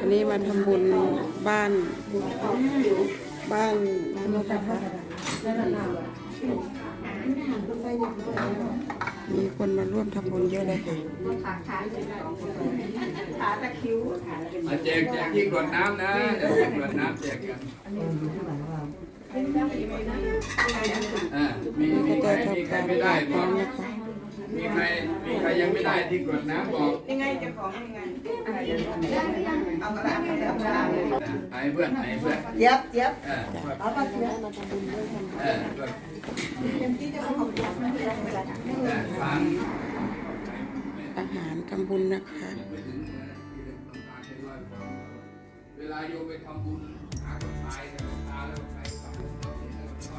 อันนี้มาทำบุญบ้านบ้านมีคนมาร่วมทำบุญเยอะเลยค่ะมาแจกแจกที่กรวดน้ำนะแจกกรวดน้ำแจกกันอ่ามีมีก็ใครจะมีทำใครการไม่ได้บบอกน้ำนะคะ มีใครมีใครยังไม่ได้ที่กรวดน้ำบอกยังไงเจะของยังไงเอากระดาษเอากระดาษเลยนะให้เพื่อนให้เพื่อนเย็บเย็บเออเพื่อนเอาไปเย็บเออเพื่อนเต็มที่จะเอาของเย็บไม่ได้ไม่ได้เออทางอาหารทำบุญนะคะเวลาโยมไปทำบุญหาคนตายเนี่ยตายแล้วใครทำบุญเขาเสียเงินก็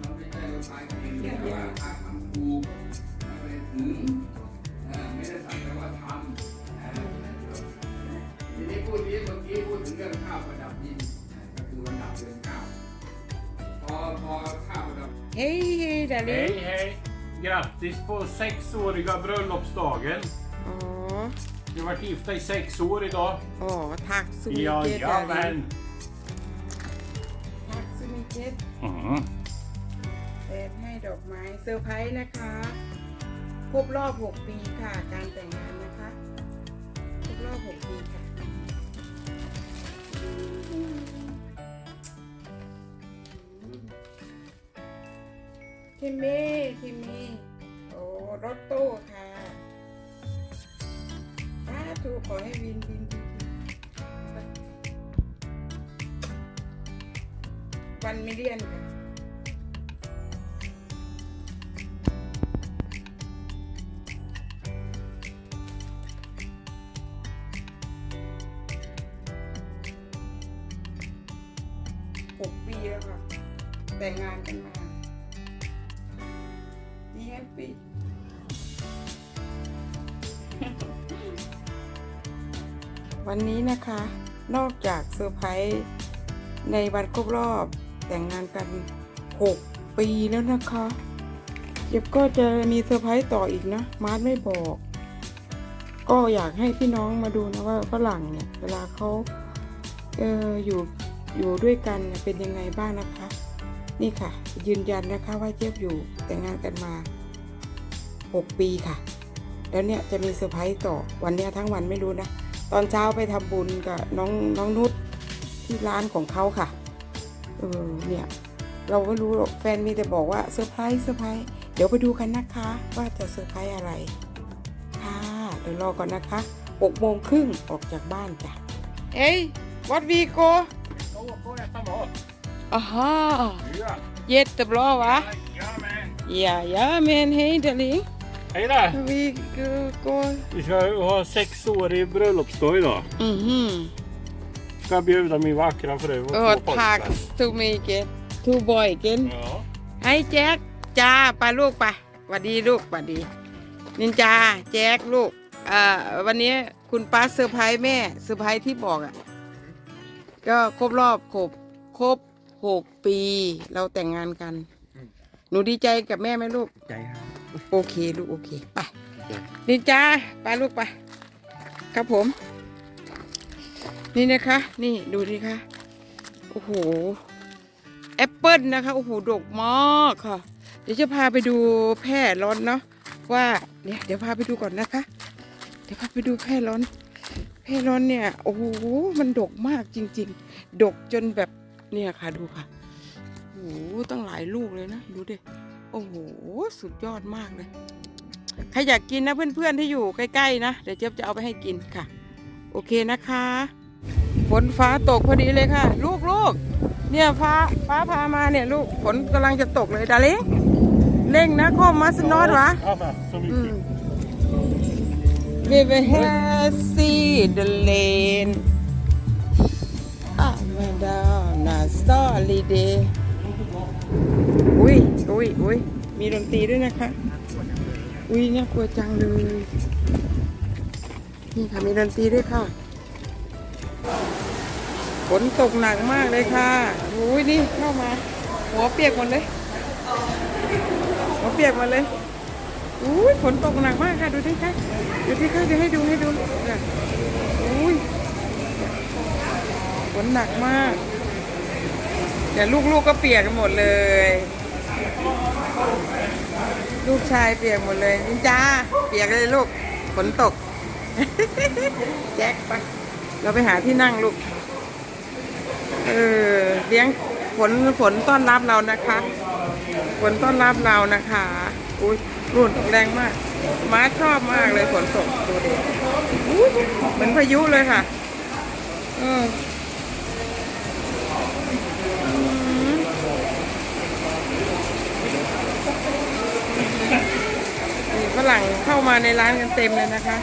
มันไม่ใช่เราตายเองแต่ว่าทางทำ ถูกทำไปถึงเออไม่ได้สั่งแต่ว่าทำเออทีนี้พูดนี้เมื่อกี้พูดถึงเรื่องข้าวประดับดินก็คือประดับเดือนเก้าพอพอข้าวประดับเฮ้ยเฮ้ยดาริ Hej hej! Grattis på sexåriga bröllopsdagen. อ๋อ Ni har varit gifta i sex år idag. อ๋อทักสุมิเกตดาริ Jajamän! ทักสุมิเกต Mm. เปิดอกไม้เซอร์ไพรส์นะคะ ครบรอบ 6 ปีค่ะ การแต่งงานนะคะ ครบรอบ 6 ปีค่ะคิมมี่คิมมี่โอ้รถตู้ค่ะสาธุขอให้วินวินวินวินวันมิเลียนค่ะ หกปีแล้วค่ะ แต่งงานกันมาดีแฮปปี้วันนี้นะคะ นอกจากเซอร์ไพรส์ในวันครบรอบแต่งงานกัน 6 ปีแล้วนะคะเจ็บก็จะมีเซอร์ไพรส์ต่ออีกนะ มาร์ทไม่บอก ก็อยากให้พี่น้องมาดูนะว่าฝรั่งเนี่ย เวลาเขาเอออยู่ อยู่ด้วยกันเป็นยังไงบ้างนะคะ นี่ค่ะ ยืนยันนะคะว่าเจี๊ยบอยู่แต่งงานกันมา 6 ปีค่ะ แล้วเนี่ยจะมีเซอร์ไพรส์ต่อวันเนี้ยทั้งวันไม่รู้นะ ตอนเช้าไปทำบุญกับน้องน้องนุชที่ร้านของเขาค่ะเออเนี่ยเราไม่รู้หรอกแฟนมีแต่บอกว่าเซอร์ไพรส์เซอร์ไพรส์เดี๋ยวไปดูกันนะคะ ว่าจะเซอร์ไพรส์อะไร ค่ะเดี๋ยวรอก่อนนะคะ6โมงครึ่งออกจากบ้านจ้ะเฮ้ย what we go äta mat. อ่าฮะ Ja. เย็ดตบล้อวะ Jajamän! อย่าอย่าเมนเฮ้ยเดลิง Hej där! we go go Vi ska ha sexårig bröllopsdag idag. อือหือ Ska bjuda min vackra fru och โอ้ två ทัก pojkar. ทูมีเกตทูบอยเกน Ja. ให้แจ็คจ้าไปาลูกไปหวัดดีลูกหวัดดี นินจาแจ็คลูกเอ่อวันนี้คุณป้าเซอร์ไพรส์แม่เซอร์ไพรส์ที่บอกอะ ก็ครบรอบครบครบหกปี เราแต่งงานกันหนูดีใจกับแม่ไหมลูก ใจครับ โอเคลูกโอเคไปนินจาไปลูกไปครับผม นี่นะคะ นี่ดูดิคะโอ้โหแอปเปิลนะคะโอ้โหดกมากค่ะ เดี๋ยวจะพาไปดูแพร่ร้อนเนาะว่าเนี่ยเดี๋ยวพาไปดูก่อนนะคะ เดี๋ยวพาไปดูแพร่ร้อน แพร่ร้อนเนี่ย โอ้โห มันดกมากจริง ๆ ดกจนแบบเนี่ยค่ะดูค่ะโอ้โหตั้งหลายลูกเลยนะ ดูดิ โอ้โห สุดยอดมากเลย ใครอยากกินนะเพื่อนๆที่อยู่ใกล้ๆนะ เดี๋ยวเจ๊ยบจะเอาไปให้กินค่ะ โอเคนะคะ ฝนฟ้าตกพอดีเลยค่ะ ลูกๆ เนี่ยฟ้าฟ้าพามาเนี่ยลูก ฝนกำลังจะตกเลยดาเล้งเร่งนะโคมมาสนอดวะ Anna, så อื mycket. ม We will have see the lane up and down a starry day อุ้ยอุ้ยอุ้ยมีดนตรีด้วยนะคะ อุ้ยน่ากลัวจังเลย นี่ค่ะมีดนตรีด้วยค่ะ ฝนตกหนักมากเลยค่ะ อุ้ยนี่เข้ามา หัวเปียกหมดเลย หัวเปียกหมดเลย อุ้ยฝนตกหนักมากค่ะ ดูที่ค่ะดูที่ค่ะเดี๋ยวให้ดูให้ดูเนี่ยฝนหนักมากเดี๋ยวลูกๆก็เปียกกันหมดเลย ลูกชายเปียกหมดเลยนินจาเปียกเลยลูกฝนตก แจ็คไปเราไปหาที่นั่งลูก เออเลี้ยงฝนฝนต้อนรับเรานะคะ ฝนต้อนรับเรานะคะ อุ้ย รุ่นแรงมาก ม้าชอบมากเลยฝนตกดูดิเหมือนพายุเลยค่ะเอออืมนี่ฝรั่งเข้ามาในร้านกันเต็มเลยนะคะ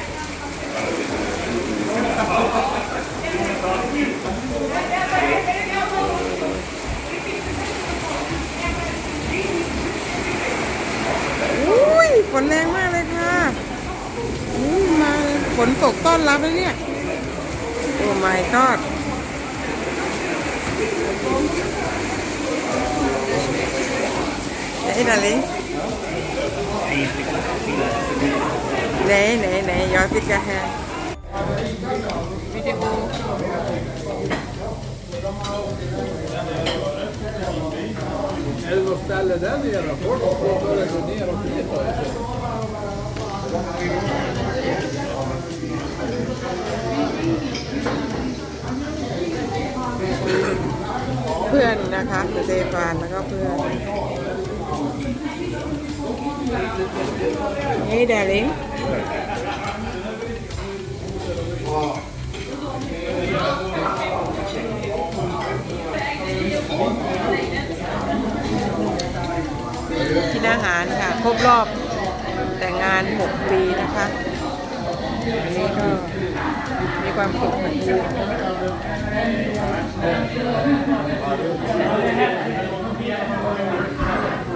ฝนตกต้อนรับเลยเนี่ย โอ้ my god ไหนดาลิงไหนไหนไหนยอดติกะแฮวิดีโอ Eller เพื่อนนะคะสเตฟานแล้วก็เพื่อน Hey darling กินอาหารค่ะ ครบรอบแต่งงาน 6 ปีนะคะ อันนี้ก็มีความสุขเหมือนกัน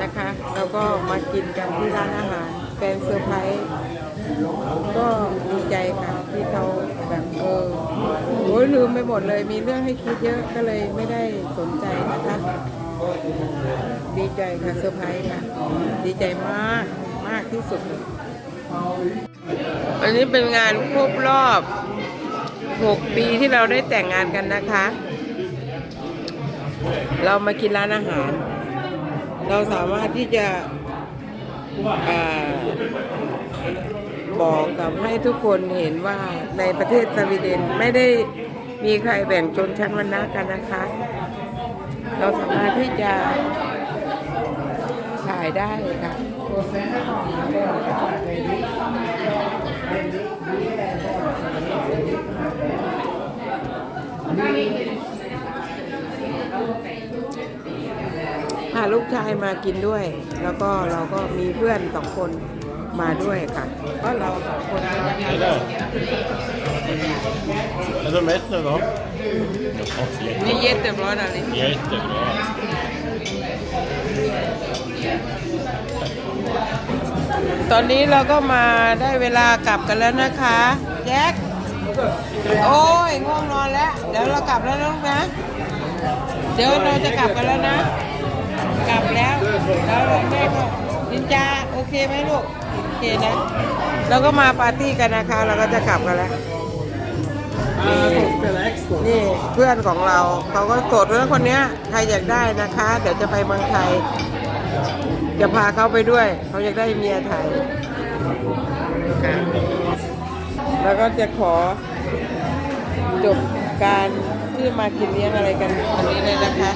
นะคะ แล้วก็มากินกันที่ร้านอาหารแฟนเซอร์ไพรส์ก็ดีใจค่ะที่เขาแบบเออโอ้ยลืมไปหมดเลย มีเรื่องให้คิดเยอะก็เลยไม่ได้สนใจนะคะ ดีใจค่ะเซอร์ไพรส์ค่ะ ดีใจมากมากที่สุดเลย อันนี้เป็นงานครบรอบ 6 ปีที่เราได้แต่งงานกันนะคะ เรามากินร้านอาหาร เราสามารถที่จะอบอกกับให้ทุกคนเห็นว่าในประเทศสวีเดนไม่ได้มีใครแบ่งชนชั้นวรรณะกันนะคะ เราสามารถที่จะขายได้ค่ะ ลูกชายมากินด้วย แล้วก็เราก็มีเพื่อนสองคนมาด้วยค่ะก็เราสองคนนะคะ Är de ett nu då? Ja, นี่เย็ดเต็มร้อยอะไร jättebra. ตอนนี้เราก็มาได้เวลากลับกันแล้วนะคะแจ็คโอ้ยง่วงนอนแล้ว เดี๋ยวเรากลับแล้วนะลูกนะ เดี๋ยวเราจะกลับกันแล้วนะ กลับแล้วแล้วเราแม่ก็นินจาโอเคไหมลูกโอเคนะเราก็มาปาร์ตี้กันนะคะเราก็จะกลับกันแล้วนี่เพื่อนของเราเขาก็โสดเพื่อนคนนี้ใครอยากได้นะคะ เดี๋ยวจะไปเมืองไทย จะพาเขาไปด้วย เขาอยากได้เมียไทยแล้วก็จะขอจบการที่มากินเลี้ยงอะไรกันวันนี้เลยนะคะ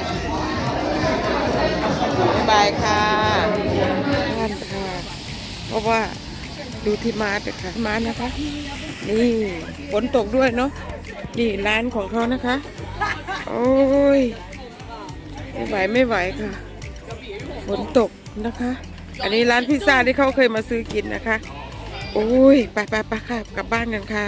บายบายค่ะท่านค่ะเพราะว่าดูที่มาร์ทนะคะมาร์ทนะคะ นี่ฝนตกด้วยเนาะนี่ร้านของเขานะคะ โอ้ย ไม่ไหวไม่ไหวค่ะ ฝนตกนะคะ อันนี้ร้านพิซซ่าที่เขาเคยมาซื้อกินนะคะ โอ้ย ไปไปไปค่ะ กลับบ้านกันค่ะ